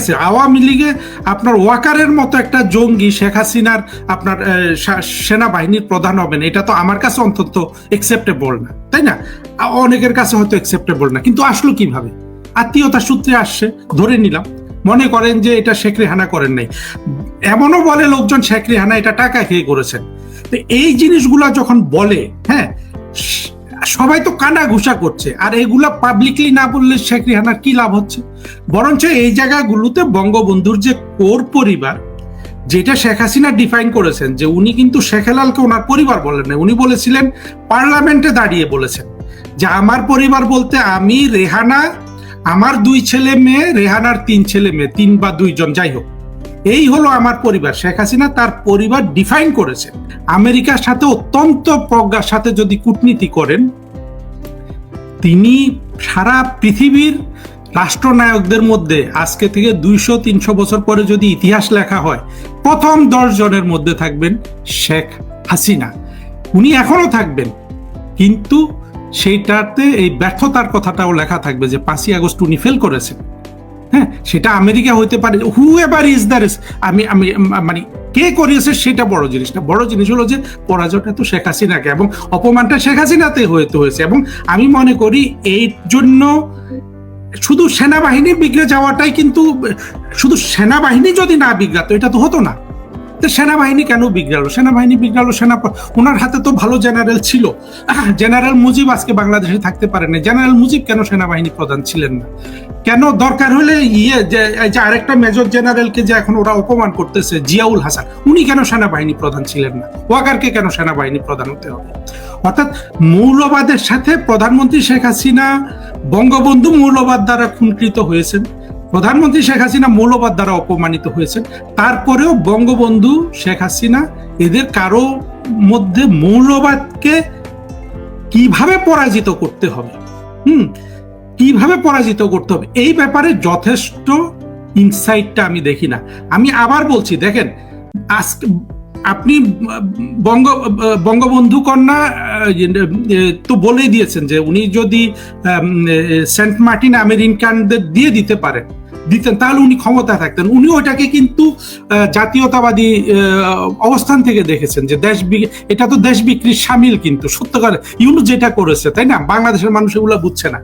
আওয়ামী লীগে আপনার ওয়াকারের মতো একটা জঙ্গি, শেখ হাসিনার আপনার সেনাবাহিনীর প্রধান হবেন, এটা তো আমার কাছে অন্তত একসেপ্টেবল না, তাই না? অনেকের কাছে হয়তো একসেপ্টেবল না, কিন্তু আসলো কীভাবে? আত্মীয়তা সূত্রে আসছে, ধরে নিলাম। মনে করেন যে এটা শেখ রেহানা করেন নাই। এমনও বলে লোকজন, শেখ রেহানা এটা টাকা খেয়ে করেছেন। তো এই জিনিসগুলা যখন বলে হ্যাঁ সবাই তো কানা ঘুষা করছে। আর এগুলা পাবলিকলি না বললে শেখ রেহানার কি লাভ হচ্ছে? বরঞ্চ এই জায়গাগুলোতে বঙ্গবন্ধুর যে কোর পরিবার, যেটা শেখ হাসিনা ডিফাইন করেছেন, যে উনি কিন্তু শেখ হেলালকে ওনার পরিবার বলেন উনি বলেছিলেন, পার্লামেন্টে দাঁড়িয়ে বলেছেন। যে আমার পরিবার বলতে আমি, রেহানা, আমার দুই ছেলে মেয়ে, রেহানার তিন ছেলে মেয়ে, তিন বা দুইজন, যাই হোক। এই হলো আমার পরিবার। শেখ হাসিনা তার পরিবার ডিফাইন করেছেন আমেরিকার সাথে অত্যন্ত প্রজ্ঞার সাথে যদি কূটনীতি করেন, তিনি সারা পৃথিবীর রাষ্ট্রনায়কদের মধ্যে আজকে থেকে দুইশো, তিনশো বছর পরে যদি ইতিহাস লেখা হয়, প্রথম দশ জনের মধ্যে থাকবেন শেখ হাসিনা। উনি এখনও থাকবেন। কিন্তু সেইটাতে এই ব্যর্থতার কথাটাও লেখা থাকবে যে পাঁচই আগস্ট উনি ফেল করেছেন। হ্যাঁ সেটা আমেরিকা হইতে পারে হু এভার ইজ দ্যার আমি আমি মানে কে করিয়েছে সেটা বড় জিনিস না বড় জিনিস হলো যে পরাজয়টা তো শেখ হাসিনাকে এবং অপমানটা শেখ হাসিনাতে হইতে হয়েছে এবং আমি মনে করি এই জন্য শুধু সেনাবাহিনী বিগড়ে যাওয়াটাই কিন্তু, শুধু সেনাবাহিনী যদি না বিগড়াতো, এটা তো হতো না। তো সেনাবাহিনী কেন বিগড়ালো? সেনাবাহিনী বিগড়ালো, সেনা ওনার হাতে তো ভালো জেনারেল ছিল। জেনারেল মুজিব আজকে বাংলাদেশে থাকতে পারেন জেনারেল মুজিব কেন সেনাবাহিনী প্রধান ছিলেন না? কেন দরকার হলে ইয়ে যে আরেকটা মেজর জেনারেলকে যে এখন ওরা অপমান করতেছে, জিয়াউল হাসান, উনি কেন সেনাবাহিনী প্রধান ছিলেন না? ওয়াকারকে কেন সেনাবাহিনী প্রধান হতে হবে? অর্থাৎ মৌলবাদের সাথে প্রধানমন্ত্রী শেখ হাসিনা বঙ্গবন্ধু মৌলবাদ দ্বারা খুনকৃত হয়েছেন। প্রধানমন্ত্রী শেখ হাসিনা মৌলবাদ দ্বারা অপমানিত হয়েছেন। তারপরেও বঙ্গবন্ধু শেখ হাসিনা এদের কারও মধ্যে মৌলবাদকে কীভাবে পরাজিত করতে হবে? হুম, কীভাবে পরাজিত করতে হবে? এই ব্যাপারে যথেষ্ট ইনসাইটটা আমি দেখি না। আমি আবার বলছি, দেখেন, আজকে আপনি বঙ্গ বঙ্গবন্ধু কন্যা তো বলেই দিয়েছেন যে উনি যদি সেন্ট মার্টিন আমেরিকানদের দিয়ে দিতে পারেন, দিতেন, তাহলে উনি ক্ষমতা থাকতেন। উনি ওটাকে কিন্তু জাতীয়তাবাদী অবস্থান থেকে দেখেছেন যে দেশ এটা তো দেশ বিক্রির সামিল কিন্তু, সত্যকার ইউনু যেটা করেছে, তাই না? বাংলাদেশের মানুষ এগুলো বুঝছে না।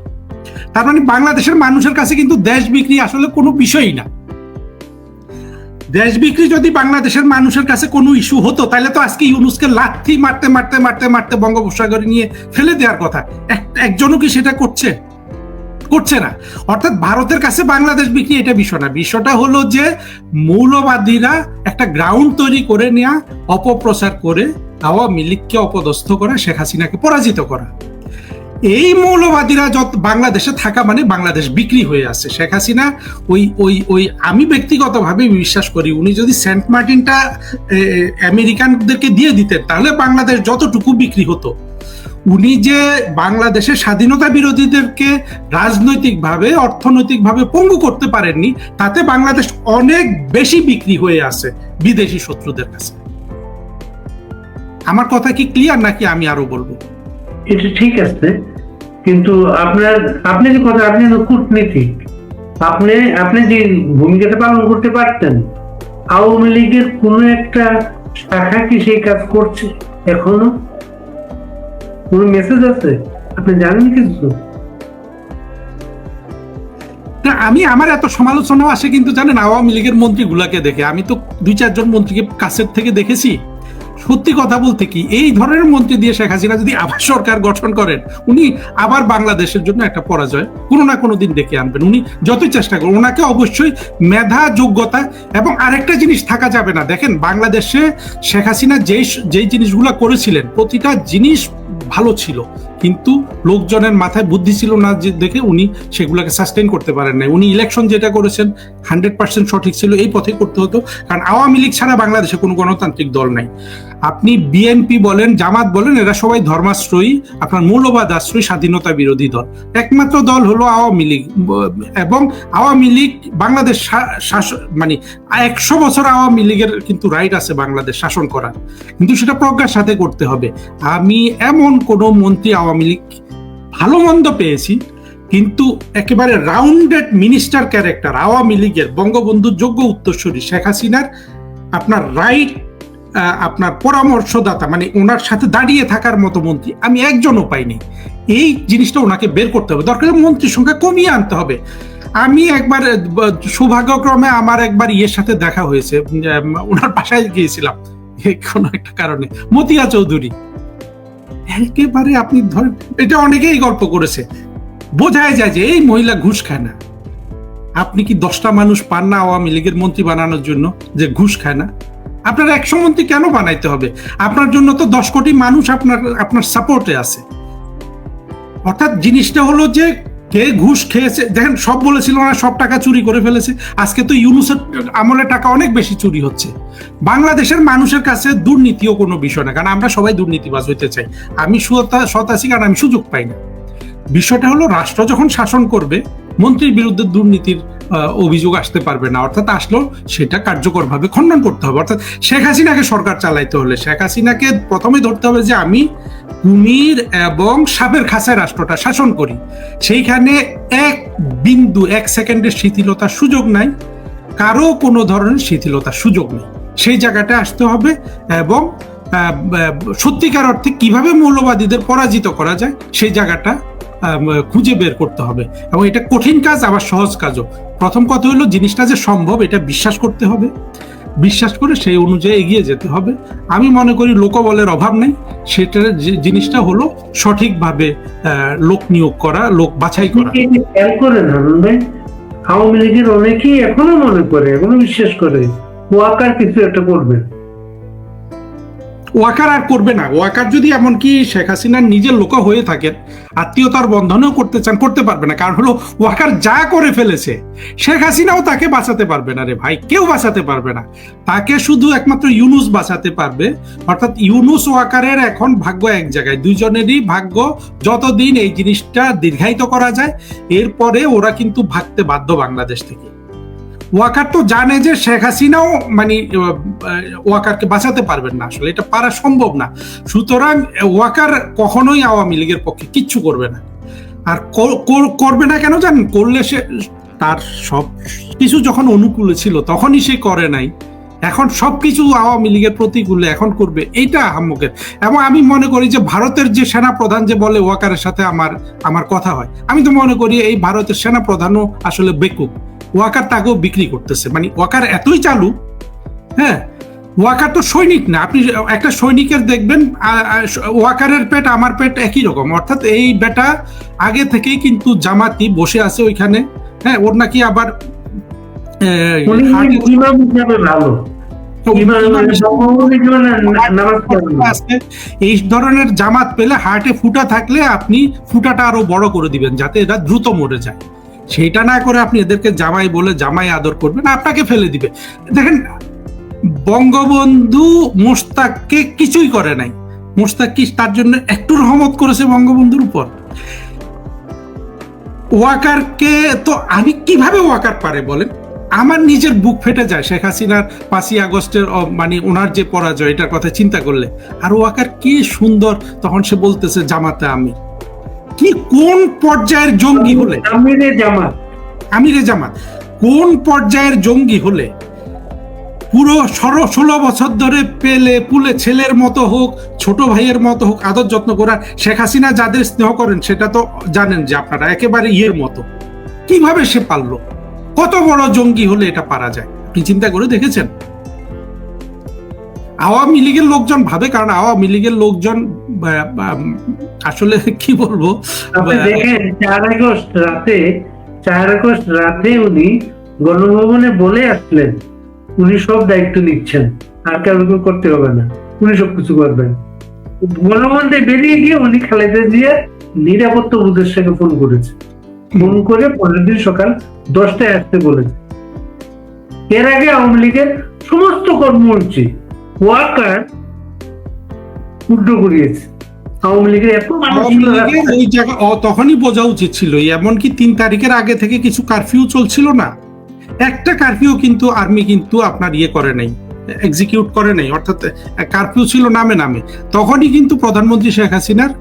তার মানে বাংলাদেশের মানুষের কাছে কিন্তু দেশ বিক্রি আসলে কোনো বিষয়ই না। দেশ বিক্রি যদি বাংলাদেশের মানুষের কাছে কোনো ইস্যু হতো, তাহলে তো আজকে ইউনুসকে লাথি মারতে মারতে মারতে মারতে বঙ্গোপসাগরে নিয়ে ফেলে দেওয়ার কথা। একজনও কি সেটা করছে? করছে না। অর্থাৎ ভারতের কাছে বাংলাদেশ বিক্রি এটা বিষয় না। বিষয়টা হলো যে মৌলবাদীরা একটা গ্রাউন্ড তৈরি করে নেওয়া অপপ্রচার করে আওয়ামী লীগকে অপদস্থ করা, শেখ হাসিনাকে পরাজিত করা। এই মৌলবাদীরা যত বাংলাদেশে থাকা মানে বাংলাদেশ বিক্রি হয়ে আছে। শেখ হাসিনা ওই ওই ওই আমি ব্যক্তিগতভাবে বিশ্বাস করি, উনি যদি সেন্ট মার্টিনটা আমেরিকানদেরকে দিয়ে দিতেন, তাহলে বাংলাদেশ যতটুকু বিক্রি হতো। উনি যে বাংলাদেশের স্বাধীনতা বিরোধীদেরকে রাজনৈতিকভাবে, অর্থনৈতিকভাবে পঙ্গু করতে পারেননি, তাতে বাংলাদেশ অনেক বেশি বিক্রি হয়ে আছে বিদেশি শত্রুদের কাছে। আমার কথা কি ক্লিয়ার নাকি আমি আরও বলব? এটা ঠিক আছে। কিন্তু আপনার, আপনি যে কথা, আপনি কূটনীতিক। আপনি আপনি যে ভূমিকাটা পালন করতে পারতেন, আওয়ামী লীগের কোন একটা শাখা কি সেই কাজ করছে এখনও? কোন মেসেজ আছে? আপনি জানেন কিছু? না, আমি, আমার এত সমালোচনা আসে কিন্তু জানেন, আওয়ামী লীগের মন্ত্রীগুলাকে দেখে। আমি তো দুই, চারজন মন্ত্রীকে কাছের থেকে দেখেছি। সত্যি কথা বলতে কি, এই ধরনের মন্ত্রী দিয়ে শেখ হাসিনা যদি আবার সরকার গঠন করেন, উনি আবার বাংলাদেশের জন্য একটা পরাজয় কোনো না কোনো দিন ডেকে আনবেন। উনি যতই চেষ্টা করেন ওনাকে অবশ্যই মেধা, যোগ্যতা এবং আরেকটা জিনিস থাকা যাবে না। দেখেন, বাংলাদেশে শেখ হাসিনা যেই যেই জিনিসগুলো করেছিলেন, প্রতিটা জিনিস ভালো ছিল। কিন্তু লোকজনের মাথায় বুদ্ধি ছিল না যে দেখে উনি সেগুলোকে সাস্টেন করতে পারেন নাই। উনি ইলেকশন যেটা করেছেন হান্ড্রেড পার্সেন্ট সঠিক ছিল, এই পথে করতে হতো। কারণ আওয়ামী লীগ ছাড়া বাংলাদেশে কোনো গণতান্ত্রিক দল নাই। আপনি বিএনপি বলেন, জামাত বলেন, এরা সবাই ধর্মাশ্রয়ী। আপনার মৌলবাদ আশ্রয়ী, স্বাধীনতা বিরোধী দল। একমাত্র দল হলো আওয়ামী লীগ। এবং আওয়ামী লীগ বাংলাদেশ মানে একশো বছর আওয়ামী লীগের কিন্তু রাইট আছে বাংলাদেশ শাসন করার। কিন্তু সেটা প্রজ্ঞার সাথে করতে হবে। আমি এমন কোনো মন্ত্রী আওয়ামী লীগ ভালো মন্দ পেয়েছি, কিন্তু একেবারে রাউন্ডেড মিনিস্টার ক্যারেক্টার আওয়ামী লীগের বঙ্গবন্ধুর যোগ্য উত্তরসূরি শেখ হাসিনার আপনার রাইট আপনার পরামর্শদাতা মানে ওনার সাথে দাঁড়িয়ে থাকার মতো মন্ত্রী, আমি একজনও পাইনি। এই জিনিসটা ওনাকে বের করতে হবে। দরকার মন্ত্রীর সংখ্যা কমিয়ে আনতে হবে। আমি একবার সৌভাগ্যক্রমে আমার একবার ইয়ের সাথে দেখা হয়েছে। ওনার বাসায় গিয়েছিলাম। কোনো একটা কারণে। মতিয়া চৌধুরী। একেবারে আপনি ধরেন এটা অনেকেই গল্প করেছে। বোঝাই যায় যে এই মহিলা ঘুষ খায় না। আপনি কি দশটা মানুষ পান না আওয়ামী লীগের মন্ত্রী বানানোর জন্য যে ঘুষ খায় না? আপনার একশো মন্ত্রী কেন বানাইতে হবে? আপনার জন্য তো দশ কোটি মানুষ আপনার আপনার সাপোর্টে আছে। অর্থাৎ জিনিসটা হলো যে কে ঘুষ খেয়েছে, দেখেন সব বলেছিল না, সব টাকা চুরি করে ফেলেছে। আজকে তো ইউনুসের আমলে টাকা অনেক বেশি চুরি হচ্ছে। বাংলাদেশের মানুষের কাছে দুর্নীতিও কোনো বিষয় না, কারণ আমরা সবাই দুর্নীতিবাজ হইতে চাই। আমি সতা সতাশি কারণ আমি সুযোগ পাই না। বিষয়টা হলো রাষ্ট্র যখন শাসন করবে, মন্ত্রীর বিরুদ্ধে দুর্নীতির অভিযোগ আসতে পারবে না। অর্থাৎ আসলেও সেটা কার্যকরভাবে খণ্ডন করতে হবে। অর্থাৎ শেখ হাসিনাকে সরকার চালাইতে হলে, শেখ হাসিনাকে প্রথমে ধরতে হবে যে আমি কুমির এবং সাপের খাঁচায় রাষ্ট্রটা শাসন করি। সেইখানে এক বিন্দু, এক সেকেন্ডের শিথিলতার সুযোগ নাই, কারও কোনো ধরনের শিথিলতার সুযোগ নেই। সেই জায়গাটা আসতে হবে এবং সত্যিকার অর্থে কীভাবে মৌলবাদীদের পরাজিত করা যায়, সেই জায়গাটা খুঁজে বের করতে হবে। এবং এটা কঠিন কাজ, আবার সহজ কাজও। প্রথম কথা হলো, জিনিসটা যে সম্ভব, এটা বিশ্বাস করতে হবে। বিশ্বাস করে সেই অনুযায়ী এগিয়ে যেতে হবে। আমি মনে করি, লোকবলের অভাব নেই। সেটার যে জিনিসটা হলো, সঠিকভাবে লোক নিয়োগ করা, লোক বাছাই করা। আওয়ামী লীগের অনেকেই এখনও মনে করে, এখনও বিশ্বাস করে ওয়াকার কিছু একটা করবে। ওয়াকার আর করবে না। ওয়াকার যদি এমনকি শেখ হাসিনার নিজের লোক হয়ে থাকেন আত্মীয়তার বন্ধনেও করতে চান, করতে পারবে না। কারণ হলো, ওয়াকার যা করে ফেলেছে, শেখ হাসিনাও তাকে বাঁচাতে পারবে না রে ভাই। কেউ বাঁচাতে পারবে না। তাকে শুধু একমাত্র ইউনুস বাঁচাতে পারবে। অর্থাৎ ইউনুস ওয়াকারের এখন ভাগ্য এক জায়গায়। দুইজনেরই ভাগ্য যতদিন এই জিনিসটা দীর্ঘায়িত করা যায়, এরপরে ওরা কিন্তু ভাগতে বাধ্য বাংলাদেশ থেকে। ওয়াকার তো জানে যে শেখ হাসিনাও মানে ওয়াকারকে বাঁচাতে পারবেন না আসলে, এটা পারা সম্ভব না। সুতরাং ওয়াকার কখনোই আওয়ামী লীগের পক্ষে কিচ্ছু করবে না। আর কর- কর- করবে না কেন জানেন? করলে সে, তার সব কিছু যখন অনুকূলে ছিল, তখনই সে করে নাই। এখন সবকিছু আওয়ামী লীগের প্রতিকূলে এখন করবে, এইটা আহম্মকের। এবং আমি মনে করি যে ভারতের যে সেনা প্রধান যে বলে ওয়াকারের সাথে আমার আমার কথা হয়, আমি তো মনে করি এই ভারতের সেনা প্রধানও আসলে বেকুব। ওয়াকার তাকেও বিক্রি করতেছে। মানে ওয়াকার এতই চালু হ্যাঁ ওয়াকার তো সৈনিক না। আপনি একটা সৈনিকের দেখবেন ওয়াকারের পেট আমার পেট একই রকম। অর্থাৎ এই বেটা আগে থেকেই কিন্তু জামাতি বসে আছে ওইখানে হ্যাঁ ওর নাকি আবার এই ধরনের জামাত পেলে হার্টে ফুটা থাকলে আপনি ফুটাটা আরও বড় করে দিবেন যাতে এটা দ্রুত মরে যায়। সেটা না করে আপনি এদেরকে জামাই বলে জামাই আদর করবেন, আপনাকে ফেলে দিবে। দেখেন, বঙ্গবন্ধু মোস্তাককে কিছুই করে নাই। মোস্তাক কি তার জন্য একটু রহমত করেছে বঙ্গবন্ধুর উপর? ওয়াকারকে তো আমি কীভাবে ওয়াকার পারে বলেন? আমার নিজের বুক ফেটে যায় শেখ হাসিনার পাঁচই আগস্টের মানে ওনার যে পরাজয়, এটার কথা চিন্তা করলে। আর ওয়াকার কি সুন্দর, তখন সে বলতেছে, জামাতে আমি। কি কোন পর্যায়ের জঙ্গি হলে? আমিরে জামাত। আমিরে জামাত। কোন পর্যায়ের জঙ্গি হলে? পুরো ষোলো ষোলো বছর ধরে পেলে পুলে ছেলের মতো হোক ছোট ভাইয়ের মতো হোক আদর যত্ন করার শেখ হাসিনা যাদের স্নেহ করেন সেটা তো জানেন যে আপনারা একেবারে ইয়ের মতো। কীভাবে সে পারল কত বড় জঙ্গি হলে এটা পারা যায়? আপনি চিন্তা করে দেখেছেন? আওয়ামী লীগের লোকজন ভাবে কারণ আওয়ামী লীগের লোকজন আসলে কি বলব? দেখেন চার আগস্ট রাতে চার আগস্ট রাতে উনি গণভবনে বলে আসলেন উনি সব দায়িত্ব নিচ্ছেন আর কারও করতে হবে না উনি সব কিছু করবেন। গণভবনে বেরিয়ে গিয়ে উনি খালেদা জিয়ার নিরাপত্তা উপদেষ্টাকে ফোন করেছে। ফোন করে পরের দিন সকাল দশটায় আসতে বলেছে। এর আগে আওয়ামী লীগের সমস্ত কর্মসূচি ওয়ার্কার করিয়েছে। আওয়ামী লীগের এত মানুষ আওয়ামী ছিল লীগের রাস্তায়। ওই জায়গা তখনই বোঝা উচিত ছিল এমনকি তিন তারিখের আগে থেকে কিছু কারফিউ চলছিল না। একটা কারফিউ কিন্তু আর্মি কিন্তু আপনার ইয়ে করে নাই এক্সিকিউট করে নাই অর্থাৎ কারফিউ ছিল নামে নামে। তখনই কিন্তু প্রধানমন্ত্রী শেখ হাসিনার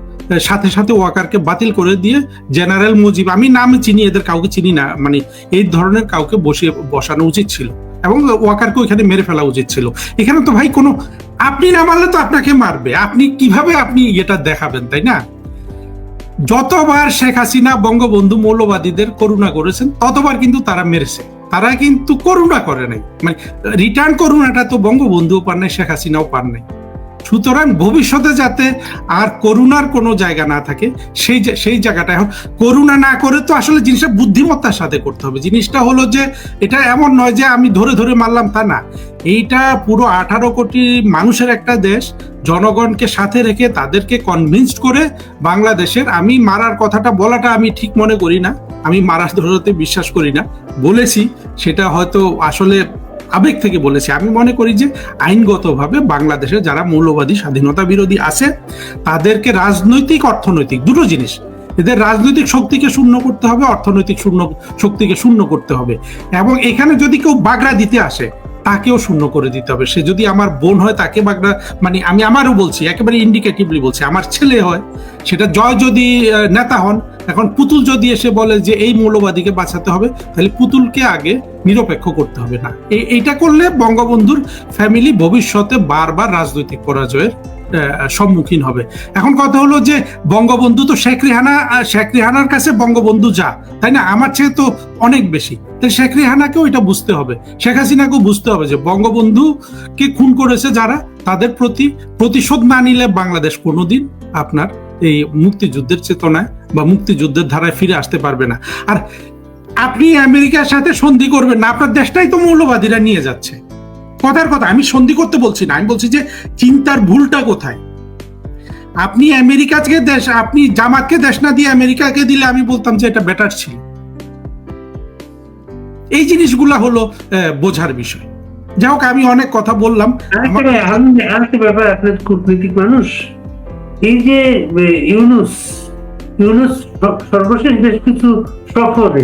সাথে সাথে ওয়াকারকে বাতিল করে দিয়ে জেনারেল মুজিব আমি নাম চিনি এদের কাউকে চিনি না মানে এই ধরনের কাউকে বসিয়ে বসানো উচিত ছিল। এবং ওয়াকারকে ওইখানে মেরে ফেলা উচিত ছিল। এখানে তো ভাই কোনো আপনি না মারলে তো আপনাকে মারবে। আপনি কীভাবে আপনি এটা দেখাবেন, তাই না? যতবার শেখ হাসিনা বঙ্গবন্ধু মৌলবাদীদের করুণা করেছেন, ততবার কিন্তু তারা মেরেছে। তারা কিন্তু করুণা করে নাই। মানে রিটার্ন করুণাটা তো বঙ্গবন্ধুও পান নাই, শেখ হাসিনাও পান নাই। সুতরাং ভবিষ্যতে যাতে আর করুণার কোনো জায়গা না থাকে, সেই সেই জায়গাটা এখন করুণা না করে তো আসলে জিনিসটা বুদ্ধিমত্তার সাথে করতে হবে। জিনিসটা হলো যে এটা এমন নয় যে আমি ধরে ধরে মারলাম তা না। এইটা পুরো আঠারো কোটি মানুষের একটা দেশ, জনগণকে সাথে রেখে তাদেরকে কনভিন্সড করে বাংলাদেশের আমি মারার কথাটা বলাটা আমি ঠিক মনে করি না, আমি মারার ধরতে বিশ্বাস করি না। বলেছি, সেটা হয়তো আসলে আবেগ থেকে বলেছি। আমি মনে করি যে আইনগতভাবে বাংলাদেশে যারা মৌলবাদী, স্বাধীনতা বিরোধী আছে, তাদেরকে রাজনৈতিক, অর্থনৈতিক দুটো জিনিস। এদের রাজনৈতিক শক্তিকে শূন্য করতে হবে, অর্থনৈতিক শূন্য, শক্তিকে শূন্য করতে হবে। এবং এখানে যদি কেউ বাগড়া দিতে আসে, তাকেও শূন্য করে দিতে হবে। সে যদি আমার বোন হয়, তাকে বাগড়া মানে আমি আমারও বলছি, একেবারে ইন্ডিকেটিভলি বলছি, আমার ছেলে হয়, সেটা জয় যদি নেতা হন এখন পুতুল যদি এসে বলে যে এই মৌলবাদীকে বাঁচাতে হবে, তাহলে পুতুলকে আগে নিরপেক্ষ করতে হবে না। এইটা করলে বঙ্গবন্ধুর ফ্যামিলি ভবিষ্যতে বারবার রাজনৈতিক পরাজয়ের সম্মুখীন হবে। এখন কথা হলো যে বঙ্গবন্ধু তো শেখ রেহানা শেখ রেহানার কাছে বঙ্গবন্ধু যা, তাই না? আমার চেয়ে তো অনেক বেশি। তাই শেখ রেহানাকেও এটা বুঝতে হবে। শেখ হাসিনাকেও বুঝতে হবে যে বঙ্গবন্ধুকে খুন করেছে যারা, তাদের প্রতি প্রতিশোধ না নিলে বাংলাদেশ কোনোদিন আপনার এই মুক্তিযুদ্ধের চেতনায় বা মুক্তিযুদ্ধের ধারায় ফিরে আসতে পারবে না। আর আপনি আমেরিকার সাথে সন্ধি করবেন না আপনার দেশটাই তো মৌলবাদীরা নিয়ে যাচ্ছে। কথার কথা আমি সন্ধি করতে বলছি না আমি বলছি যে চিন্তার ভুলটা কোথায়? আপনি আমেরিকাকে দেশ আপনি জামাতকে দেশ না দিয়ে আমেরিকাকে দিলে আমি বলতাম যে এটা বেটার ছিল। এই জিনিসগুলা হলো বোঝার বিষয়। যাই হোক আমি অনেক কথা বললাম। আরেকটা ব্যাপার আপনার কূটনীতিক মানুষ এই যে ইউনুস ইউনুস সর্বশেষ বেশ কিছু সফরে।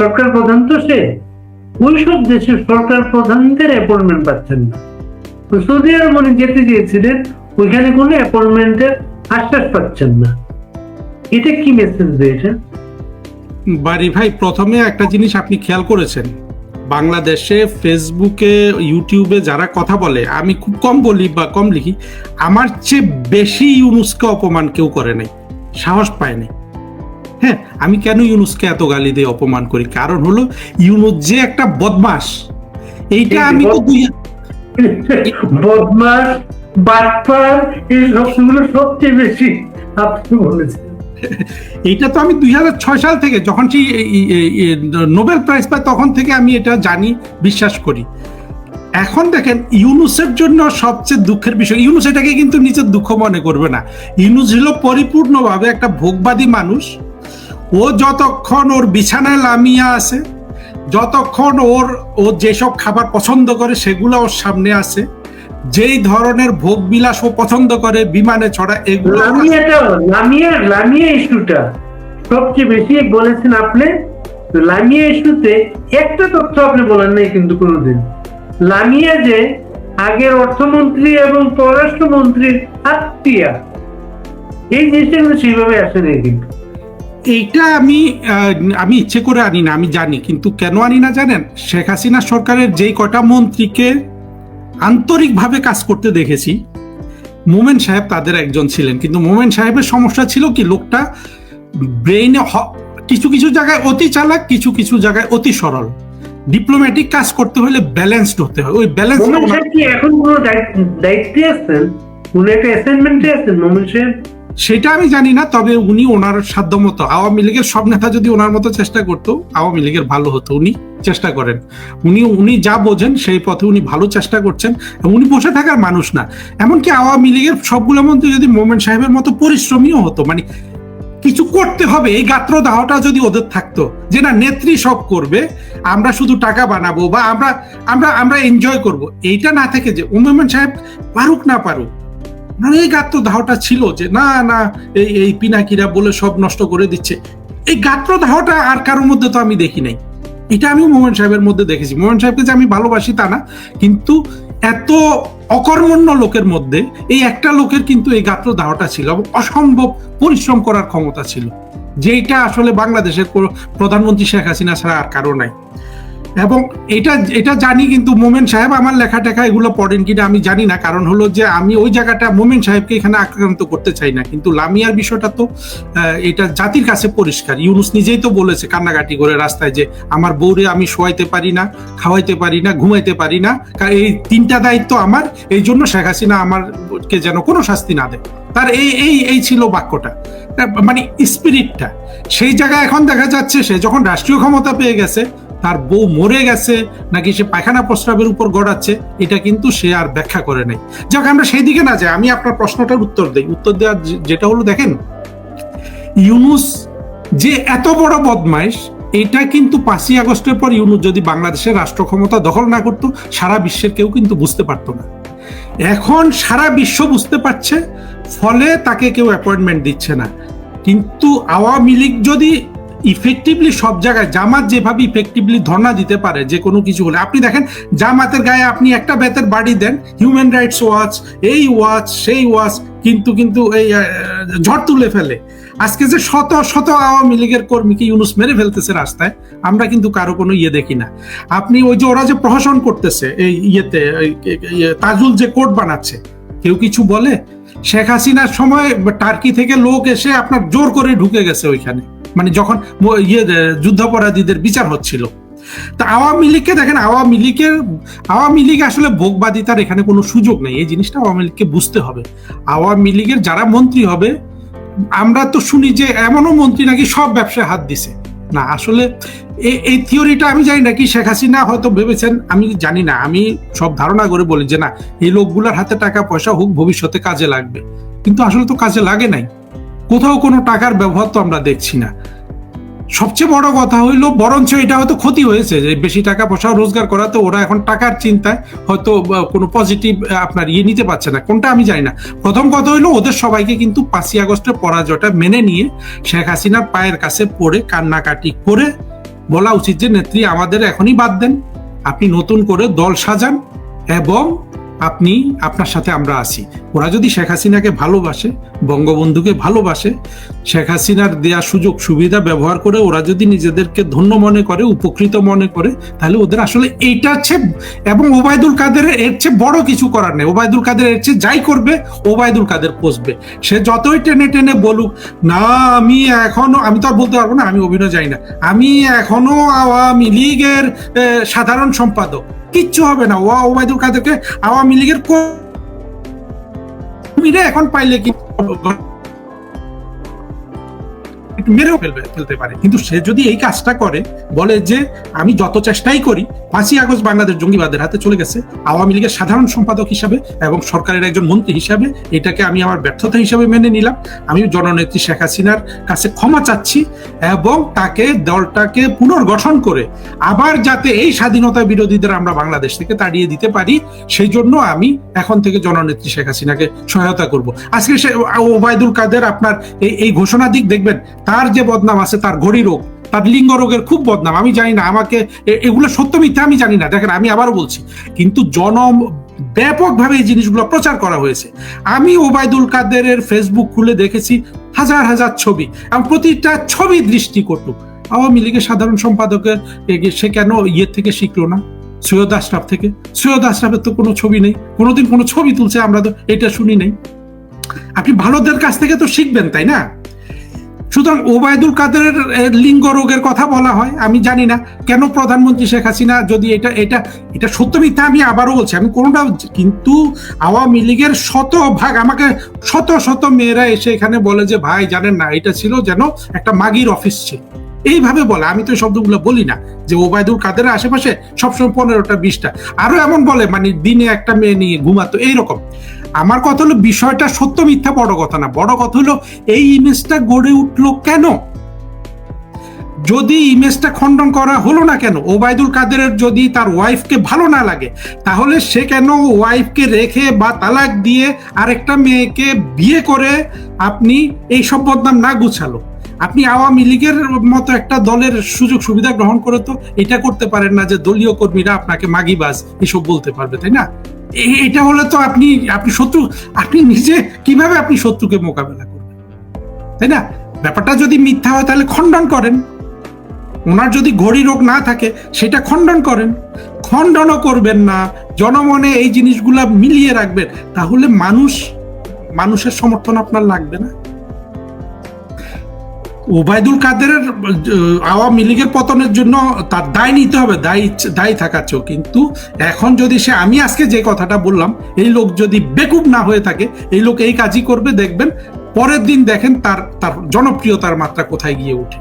সরকার প্রধান তো সে। ওইসব দেশের সরকার প্রধানদের অ্যাপয়েন্টমেন্ট পাচ্ছেন না। সৌদি আরব উনি যেতে চেয়েছিলেন ওইখানে কোনো অ্যাপয়েন্টমেন্টের আশ্বাস পাচ্ছেন না। এটা কি মেসেজ দেয় এটা বাড়ি ভাই, প্রথমে একটা জিনিস আপনি খেয়াল করেছেন। বাংলাদেশে ফেসবুকে, ইউটিউবে যারা কথা বলে, আমি খুব কম বলি বা কম লিখি, আমার চেয়ে বেশি ইউনুসকে অপমান কেউ করে নাই। সাহস পায় নাই হ্যাঁ আমি কেন ইউনুসকে এত গালি দিয়ে অপমান করি? কারণ হলো ইউনুস যে একটা বদমাস। এইটা আমি তো বদমাস বাটপার এই শব্দগুলো সবচেয়ে বেশি। আপনি বলেছেন। এইটা তো আমি দুই হাজার ছয় সাল থেকে যখন সেই নোবেল প্রাইজ পাই তখন থেকে আমি এটা জানি বিশ্বাস করি। এখন দেখেন ইউনুসের জন্য সবচেয়ে দুঃখের বিষয়, ইউনুস এটাকে কিন্তু নিজের দুঃখ মনে করবে না। ইউনুস হলো পরিপূর্ণভাবে একটা ভোগবাদী মানুষ। ও যতক্ষণ ওর বিছানায় লামিয়া আছে, যতক্ষণ ওর, ও যেসব খাবার পছন্দ করে সেগুলো ওর সামনে আছে, যেই ধরনের ভোগ বিলাস ও পছন্দ করে, বিমানে ছড়া, এগুলো লামিয়া লামিয়া ইস্যুটা সবচেয়ে বেশি বলেছেন আপনি। লামিয়া ইস্যুতে একটা তথ্য আপনি বলেন নাই কিন্তু কোনোদিন। লামিয়া যে আগের অর্থমন্ত্রী এবং পররাষ্ট্রমন্ত্রীর আত্মীয়া। এই জিনিসটা সেইভাবে আসে নাই কিন্তু এইটা আমি আমি ইচ্ছে করে আনি না, আমি জানি, কিন্তু কেন আনি না জানেন? শেখ হাসিনা সরকারের যেই কটা মন্ত্রীকে আন্তরিকভাবে কাজ করতে দেখেছি, মোমেন সাহেব তাদের একজন ছিলেন, কিন্তু মোমেন সাহেবের সমস্যা ছিল কি, লোকটা ব্রেইনে কিছু কিছু জায়গায় অতি চালাক, কিছু কিছু জায়গায় অতি সরল। ডিপ্লোম্যাটিক কাজ করতে হলে ব্যালেন্সড হতে হয়। ওই ব্যালেন্স কি এখন কোনো দায়িত্ব- আছেন? উনি একটা অ্যাসাইনমেন্টে আছেন মোমেন সাহেব? সেটা আমি জানি না তবে উনি ওনার সাধ্যমতো। আওয়ামী লীগের সব নেতা যদি ওনার মতো চেষ্টা করতো আওয়ামী লীগের ভালো হতো উনি চেষ্টা করেন। উনি উনি যা বোঝেন সেই পথে উনি ভালো চেষ্টা করছেন উনি বসে থাকার মানুষ না। এমনকি আওয়ামী লীগের সবগুলোর মধ্যে যদি মোমেন সাহেবের মতো পরিশ্রমীও হতো মানে কিছু করতে হবে। এই গাত্র দাহটা যদি ওদের থাকতো, যে না, নেত্রী সব করবে, আমরা শুধু টাকা বানাবো বা আমরা আমরা আমরা এনজয় করব। এইটা না থেকে যে মোমেন সাহেব পারুক না পারুক এই গাত্র দাহটা ছিল যে না না, এই এই পিনাকিরা বলে সব নষ্ট করে দিচ্ছে। এই গাত্র দাহটা আর কারোর মধ্যে তো আমি দেখি নাই। এটা আমি মোহন সাহেবের মধ্যে দেখেছি। মোহন সাহেবকে যে আমি ভালোবাসি তা না, কিন্তু এত অকর্মণ্য লোকের মধ্যে এই একটা লোকের কিন্তু এই গাত্র দাওয়াটা ছিল অসম্ভব পরিশ্রম করার ক্ষমতা ছিল। যেটা আসলে বাংলাদেশের প্রধানমন্ত্রী শেখ হাসিনা ছাড়া আর কারও নাই। এবং এটা এটা জানি কিন্তু মোমেন সাহেব আমার লেখা টেখা এগুলো পড়েন কিনা আমি জানি না। কারণ হলো যে আমি ওই জায়গাটা মোমেন সাহেবকে এখানে আক্রান্ত করতে চাই না। কিন্তু লামিয়ার বিষয়টা তো এটা জাতির কাছে পরিষ্কার। ইউনুস নিজেই তো বলেছে কান্নাকাটি করে রাস্তায় যে আমার বউরে আমি শোয়াইতে পারি না, খাওয়াইতে পারি না, ঘুমাইতে পারি না। কা- এই তিনটা দায়িত্ব আমার, এই জন্য শেখ হাসিনা আমারকে যেন কোনো শাস্তি না দেয়। তার এই এই এই ছিল বাক্যটা। মানে স্পিরিটটা সেই জায়গায় এখন দেখা যাচ্ছে সে যখন রাষ্ট্রীয় ক্ষমতা পেয়ে গেছে তার বউ মরে গেছে, নাকি সে পায়খানা প্রস্রাবের উপর গড়াচ্ছে, এটা কিন্তু সে আর ব্যাখ্যা করে নাই। যাক, আমরা সেই দিকে না যাই, আমি আপনার প্রশ্নটার উত্তর দেই। উত্তর দেওয়ার যেটা হলো, দেখেন, ইউনুস যে এত বড় বদমাইশ, এটা কিন্তু পাঁচই আগস্টের পর ইউনুস যদি বাংলাদেশের রাষ্ট্র ক্ষমতা দখল না করতো, সারা বিশ্বের কেউ কিন্তু বুঝতে পারতো না। এখন সারা বিশ্ব বুঝতে পারছে, ফলে তাকে কেউ অ্যাপয়েন্টমেন্ট দিচ্ছে না। কিন্তু আওয়ামী লীগ যদি ইফেক্টিভলি সব জায়গায় জামাত যেভাবে ইফেক্টিভলি ধর্ণা দিতে পারে যে কোনো কিছু হলে। আপনি দেখেন জামাতের গায়ে আপনি একটা বেতের বাড়ি দেন হিউম্যান রাইটস ওয়াচ এই ওয়াচ সেই ওয়াচ কিন্তু কিন্তু এই ঝড় তুলে ফেলে। আজকে যে শত শত আওয়ামী লীগের কর্মীকে ইউনুস মেরে ফেলতেছে রাস্তায় আমরা কিন্তু কারও কোনো ইয়ে দেখি না। আপনি ওই যে ওরা যে প্রহসন করতেছে এই ইয়েতে ইয়ে, তাজুল যে কোর্ট বানাচ্ছে কেউ কিছু বলে? শেখ হাসিনার সময় টার্কি থেকে লোক এসে আপনার জোর করে ঢুকে গেছে ওইখানে। মানে যখন ইয়ে যুদ্ধাপরাধীদের বিচার হচ্ছিল। তা আওয়ামী লীগকে দেখেন, আওয়ামী লীগের, আওয়ামী লীগ আসলে ভোগবাদিতার এখানে কোনো সুযোগ নেই। এই জিনিসটা আওয়ামী লীগকে বুঝতে হবে। আওয়ামী লীগের যারা মন্ত্রী হবে, আমরা তো শুনি যে এমনও মন্ত্রী নাকি সব ব্যবসায় হাত দিছে। না, আসলে এই থিওরিটা আমি জানি না কি শেখ হাসিনা হয়তো ভেবেছেন, আমি জানি না। আমি সব ধারণা করে বলি যে না, এই লোকগুলোর হাতে টাকা পয়সা হোক, ভবিষ্যতে কাজে লাগবে। কিন্তু আসলে তো কাজে লাগে নাই। কোথাও কোনো টাকার ব্যবহার তো আমরা দেখছি না। সবচেয়ে বড় কথা হইল, বরঞ্চ এটা হয়তো ক্ষতি হয়েছে যে বেশি টাকা পয়সা রোজগার করা তো ওরা এখন টাকার চিন্তায় হয়তো কোনো পজিটিভ আপনার ইয়ে নিতে পারছে না। কোনটা আমি জানি না। প্রথম কথা হইল, ওদের সবাইকে কিন্তু পাঁচই আগস্টের পরাজয়টা মেনে নিয়ে শেখ হাসিনার পায়ের কাছে পড়ে, কান্নাকাটি করে বলা উচিত যে, নেত্রী, আমাদের এখনই বাদ দেন। আপনি নতুন করে দল সাজান এবং আপনি, আপনার সাথে আমরা আছি। ওরা যদি শেখ হাসিনাকে ভালোবাসে, বঙ্গবন্ধুকে ভালোবাসে, শেখ হাসিনার দেয়া সুযোগ, সুবিধা ব্যবহার করে ওরা যদি নিজেদেরকে ধন্য মনে করে, উপকৃত মনে করে, তাহলে ওদের আসলে এইটা হচ্ছে এবং ওবায়দুল কাদের এর চেয়ে বড় কিছু করার নেই। ওবায়দুল কাদের এর চেয়ে যাই করবে, ওবায়দুল কাদের পচবে সে যতই টেনে টেনে বলুক, না, আমি এখনও আমি তো আর বলতে পারব না, আমি অভিনয় যাই না। আমি এখনও আওয়ামী লীগের সাধারণ সম্পাদক। কিচ্ছু হবে না। ও ওবায়দুল কাদেরকে আওয়ামী লীগের এখন পাইলে কি মেরেও ফেলবে, ফেলতে পারে। কিন্তু সে যদি এই কাজটা করে, বলে যে আমি যত চেষ্টাই করি, পাঁচই আগস্ট বাংলাদেশ জঙ্গিবাদের হাতে চলে গেছে, আওয়ামী লীগের সাধারণ সম্পাদক হিসাবে এবং সরকারের একজন মন্ত্রী হিসাবে এটাকে আমি আমার ব্যর্থতা হিসাবে মেনে নিলাম। আমি জননেত্রী শেখ হাসিনার কাছে ক্ষমা চাচ্ছি এবং তাকে, দলটাকে পুনর্গঠন করে আবার যাতে এই স্বাধীনতা বিরোধীদের আমরা বাংলাদেশ থেকে তাড়িয়ে দিতে পারি, সেই জন্য আমি এখন থেকে জননেত্রী শেখ হাসিনাকে সহায়তা করব। আজকে ওবায়দুল কাদের আপনার এই ঘোষণা দিক দেখবেন তার যে বদনাম আছে, তার ঘড়ি রোগ, তার লিঙ্গ রোগের খুব বদনাম, আমি জানি না, আমাকে এগুলো সত্য মিথ্যা আমি জানি না। দেখেন, আমি আবারও বলছি, কিন্তু জনম ব্যাপকভাবে এই জিনিসগুলো প্রচার করা হয়েছে। আমি ওবায়দুল কাদেরের ফেসবুক খুলে দেখেছি, হাজার হাজার ছবি, এবং প্রতিটা ছবি দৃষ্টিকটু আওয়ামী লীগের সাধারণ সম্পাদকের সে কেন ইয়ে থেকে শিখলো না? সৈয়দ আশরাফ থেকে? সৈয়দ আশরাফের তো কোনো ছবি নেই। কোনোদিন কোনো ছবি তুলছে, আমরা তো এটা শুনি নাই। আপনি ভালোদের কাছ থেকে তো শিখবেন, তাই না? সুতরাং ওবায়দুল কাদেরের লিঙ্গ রোগের কথা বলা হয়, আমি জানি না। কেন প্রধানমন্ত্রী শেখ হাসিনা যদি এটা এটা এটা সত্য মিথ্যা আমি আবারও বলছি, আমি কোনোটা কিন্তু আওয়ামী লীগের শত ভাগ, আমাকে শত শত মেয়েরা এসে এখানে বলে যে, ভাই, জানেন না, এটা ছিল যেন একটা মাগির অফিস ছিল। এইভাবে বলে, আমি তো শব্দগুলো বলি না, যে ওবায়দুল কাদের আশেপাশে সবসময় পনেরোটা, বিশটা। আরও এমন বলে মানে দিনে একটা মেয়ে নিয়ে ঘুমাতো, এইরকম। আমার কথা হলো বিষয়টা সত্য, মিথ্যা, বড় কথা না। বড় কথা হলো এই ইমেজটা গড়ে উঠল কেন? যদি ইমেজটা খণ্ডন করা হলো না কেন, ওবায়দুল কাদেরের যদি তার ওয়াইফকে ভালো না লাগে, তাহলে সে কেন ওয়াইফকে রেখে বা তালাক দিয়ে আরেকটা মেয়েকে বিয়ে করে আপনি এই সব বদনাম না গুছালো? আপনি আওয়ামী লীগের মতো একটা দলের সুযোগ সুবিধা গ্রহণ করে তো এটা করতে পারেন না যে দলীয় কর্মীরা আপনাকে মাগিবাজ এসব বলতে পারবে, তাই না? এটা হলে তো আপনি আপনি শত্রু, আপনি নিজে কীভাবে আপনি শত্রুকে মোকাবেলা করবেন? তাই না? ব্যাপারটা যদি মিথ্যা হয় তাহলে খণ্ডন করেন। ওনার যদি ঘড়ি রোগ না থাকে, সেটা খণ্ডন করেন। খণ্ডনও করবেন না। জনমনে এই জিনিসগুলা মিলিয়ে রাখবেন। তাহলে মানুষ, মানুষের সমর্থন আপনার লাগবে না। ওবায়দুল কাদেরের আওয়ামী লীগের পতনের জন্য তার দায় নিতে হবে, দায়ী দায়ী থাকাচ্ছেও। কিন্তু এখন যদি সে আমি আজকে যে কথাটা বললাম, এই লোক যদি বেকুব না হয়ে থাকে, এই লোক এই কাজই করবে, দেখবেন পরের দিন দেখেন তার তার জনপ্রিয়তার মাত্রা কোথায় গিয়ে ওঠে।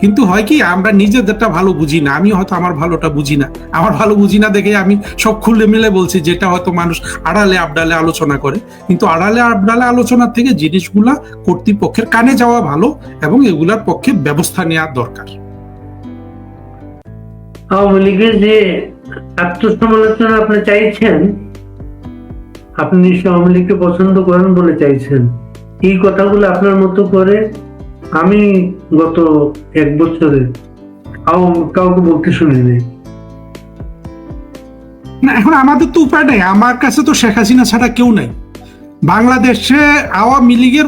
কিন্তু হয় কি, আমরা নিজেদেরটা ভালো বুঝি না আমি হয়তো আমার ভালোটা বুঝি না। আমার ভালো বুঝি না দেখে আমি সব খুলে মিলে বলছি, যেটা হয়তো মানুষ আড়ালে আবডালে আলোচনা করে। কিন্তু আড়ালে আবডালে আলোচনার থেকে জিনিসগুলা কর্তৃপক্ষের কানে যাওয়া ভালো এবং এগুলার পক্ষে ব্যবস্থা নেওয়া দরকার। আওয়ামী লীগের যে আত্মসমালোচনা আপনি চাইছেন, আপনি নিশ্চয় আওয়ামী লীগকে পছন্দ করেন বলে চাইছেন। এই কথাগুলো আপনার মতো করে আমি গত এক বছরে। কাউকে বলতে শুনিনি। না, এখন আমাদের তো উপায় নাই। আমার কাছে তো শেখ হাসিনা ছাড়া কেউ নাই। বাংলাদেশে আওয়ামী লীগের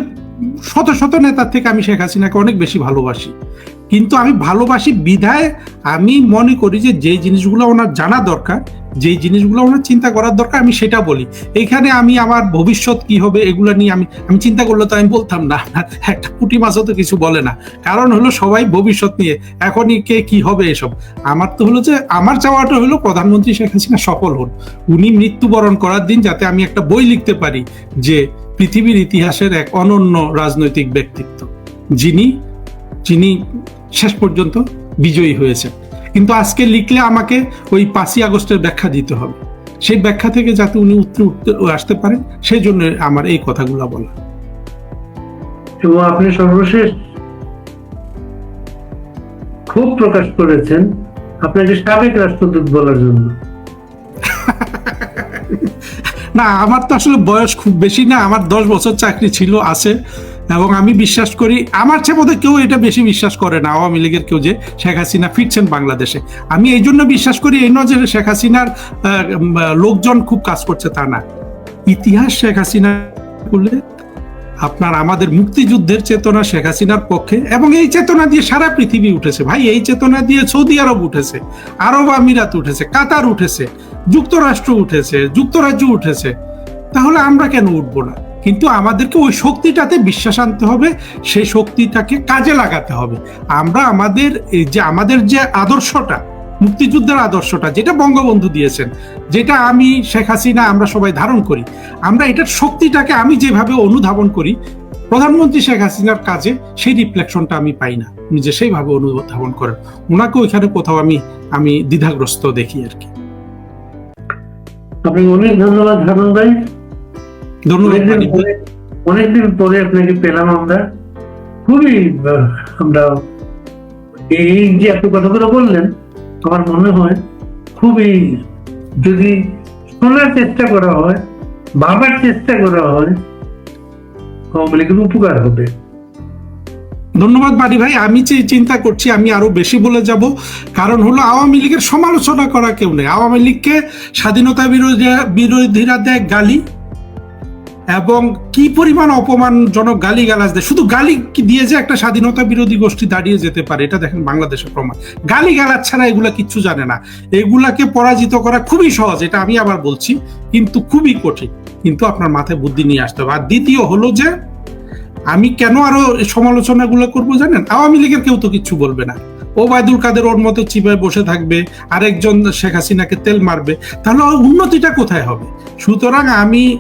শত শত নেতার থেকে আমি শেখ হাসিনাকে অনেক বেশি ভালোবাসি। কিন্তু আমি ভালোবাসি বিধায় আমি মনে করি যে যে জিনিসগুলো ওনার জানা দরকার যে জিনিসগুলো ওনার চিন্তা করার দরকার, আমি সেটা বলি। এখানে আমি আমার ভবিষ্যৎ কি হবে এগুলো নিয়ে আমি আমি চিন্তা করলে তো আমি বলতাম না। একটা পুঁটি মাছও তো কিছু বলে না। কারণ হলো সবাই ভবিষ্যৎ নিয়ে, এখনই কে কি হবে এসব? আমার তো হলো যে, আমার চাওয়াটা হলো প্রধানমন্ত্রী শেখ হাসিনা সফল হন। উনি মৃত্যুবরণ করার দিন যাতে আমি একটা বই লিখতে পারি যে, পৃথিবীর ইতিহাসের এক অনন্য রাজনৈতিক ব্যক্তিত্ব। যিনি যিনি শেষ পর্যন্ত বিজয়ী হয়েছেন। কিন্তু আজকে লিখলে আমাকে ওই পাঁচই আগস্টের ব্যাখ্যা দিতে হবে। সেই ব্যাখ্যা থেকে যাতে উনি উত্তর উঠতে আসতে পারেন সেই জন্য আমার এই কথাগুলো বলা। এবং আপনি সর্বশেষ খুব প্রকাশ করেছেন আপনাকে সাবেক রাষ্ট্রদূত বলার জন্য। না আমার তো আসলে বয়স খুব বেশি না আমার দশ বছর চাকরি ছিল আছে। এবং আমি বিশ্বাস করি, আমার চেয়ে বোধহয় কেউ এটা বেশি বিশ্বাস করে না, আওয়ামী লীগের কেউ যে শেখ হাসিনা ফিরছেন বাংলাদেশে। আমি এই জন্য বিশ্বাস করি এই নয় যে শেখ হাসিনার লোকজন খুব কাজ করছে তা না। ইতিহাস শেখ হাসিনা বলে আপনার আমাদের মুক্তিযুদ্ধের চেতনা শেখ হাসিনার পক্ষে এবং এই চেতনা দিয়ে সারা পৃথিবী উঠেছে। ভাই, এই চেতনা দিয়ে সৌদি আরব উঠেছে, আরব আমিরাত উঠেছে, কাতার উঠেছে, যুক্তরাষ্ট্র উঠেছে, যুক্তরাজ্য উঠেছে। তাহলে আমরা কেন উঠবো না? কিন্তু আমাদেরকে ওই শক্তিটাতে বিশ্বাস আনতে হবে, সেই শক্তিটাকে কাজে লাগাতে হবে। আমরা আমাদের যে আমাদের যে আদর্শটা, মুক্তিযুদ্ধের আদর্শটা, যেটা বঙ্গবন্ধু দিয়েছেন, যেটা আমি, শেখ হাসিনা, আমরা সবাই ধারণ করি, আমরা এটার শক্তিটাকে আমি যেভাবে অনুধাবন করি, প্রধানমন্ত্রী শেখ হাসিনার কাজে সেই রিফ্লেকশনটা আমি পাই না। নিজে সেইভাবে অনুধাবন করেন। ওনাকে ওইখানে কোথাও আমি আমি দ্বিধাগ্রস্ত দেখি আর কি। আপনাকে অনেক ধন্যবাদ হারুন ভাই। ধন্যবাদ অনেকদিন পরে আপনাকে পেলাম আমরা। খুবই আমরা এই যে এত কথাগুলো বললেন আমার মনে হয় খুবই যদি শোনার চেষ্টা করা হয় ভাবার চেষ্টা করা হয় আওয়ামী লীগের উপকার হবে। ধন্যবাদ বাড়ি ভাই। আমি যে চিন্তা করছি আমি আরও বেশি বলে যাব। কারণ হলো আওয়ামী লীগের সমালোচনা করা কেউ নেই। আওয়ামী লীগকে স্বাধীনতা বিরোধী বিরোধীরা দেয় গালি। এবং কি পরিমাণ অপমানজনক গালি গালাজ দেয়? শুধু গালি দিয়ে যে একটা স্বাধীনতা বিরোধী গোষ্ঠী দাঁড়িয়ে যেতে পারে, এটা দেখেন বাংলাদেশের প্রমাণ। গালি গালাজ ছাড়া এগুলা কিচ্ছু জানে না। এগুলাকে পরাজিত করা খুবই সহজ, এটা আমি আবার বলছি, কিন্তু খুবই কঠিন। কিন্তু আপনার মাথায় বুদ্ধি নিয়ে আসতে হবে। আর দ্বিতীয় হলো যে, আমি কেন আরও সমালোচনাগুলো করব জানেন? আওয়ামী লীগের কেউ তো কিচ্ছু বলবে না। ওবায়দুল কাদের ওর মতো চিপায় বসে থাকবে, আরেকজন শেখ হাসিনাকে তেল মারবে, তাহলে উন্নতিটা কোথায় হবে? সুতরাং আমি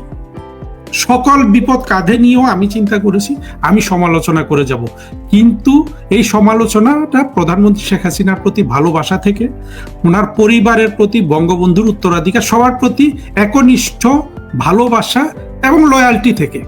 সকল বিপদ কাঁধে নিয়েও আমি চিন্তা করেছি, আমি সমালোচনা করে যাব। কিন্তু এই সমালোচনাটা প্রধানমন্ত্রী শেখ হাসিনার প্রতি ভালোবাসা থেকে, ওনার পরিবারের প্রতি, বঙ্গবন্ধুর উত্তরাধিকার, সবার প্রতি একনিষ্ঠ ভালোবাসা এবং লয়ালটি থেকে।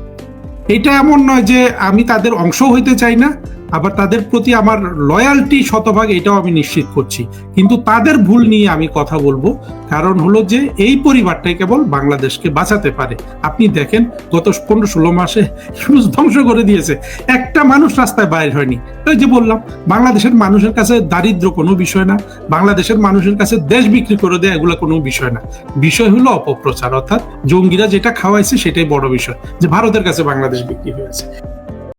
এটা এমন নয় যে আমি তাদের অংশ হইতে চাই না আবার তাদের প্রতি আমার লয়ালটি শতভাগ এটাও আমি নিশ্চিত করছি। কিন্তু তাদের ভুল নিয়ে আমি কথা বলব। কারণ হলো যে এই পরিবারটাই কেবল বাংলাদেশকে বাঁচাতে পারে। আপনি দেখেন, গত পনেরো ষোলো মাসে ইউনুস ধ্বংস করে দিয়েছে। একটা মানুষ রাস্তায় বাইর হয়নি। ওই যে বললাম, বাংলাদেশের মানুষের কাছে দারিদ্র কোনো বিষয় না। বাংলাদেশের মানুষের কাছে দেশ বিক্রি করে দেয় এগুলো কোনো বিষয় না। বিষয় হলো অপপ্রচার, অর্থাৎ জঙ্গিরা যেটা খাওয়াইছে সেটাই বড় বিষয় যে ভারতের কাছে বাংলাদেশ বিক্রি হয়েছে।